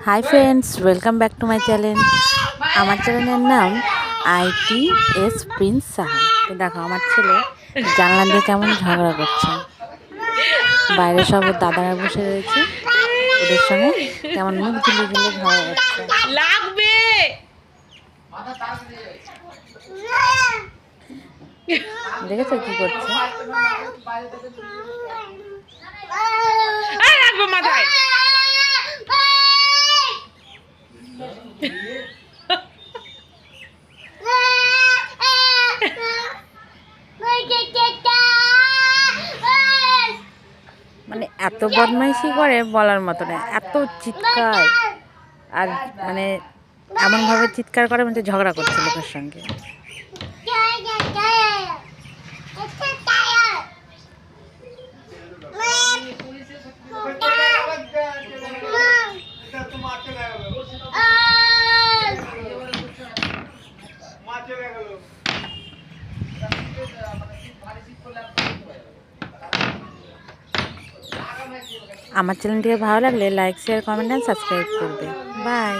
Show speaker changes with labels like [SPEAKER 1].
[SPEAKER 1] Hi friends welcome back to my channel আমার চ্যানেলের নাম আইটি এস প্রিন্স সাহা তো দেখো আমার ছেলে জানলা দিয়ে কেমন ঝগড়া করছে। বাইরে সব দাদারা বসে রয়েছে। ওদের সঙ্গে কেমন মুখ ঝুলে ঝুলে ঝগড়া করছে।
[SPEAKER 2] লাগবে!
[SPEAKER 1] দেখেছ কি করছে?
[SPEAKER 2] মাথায়।
[SPEAKER 1] মানে এত বদমাইশি করে বলার মতো না, এত চিৎকার। আর মানে এমনভাবে চিৎকার করে মানে ঝগড়া করছে লোকের সঙ্গে। আমার চ্যানেলটিকে ভালো লাগলে like share comment and subscribe করবে বাই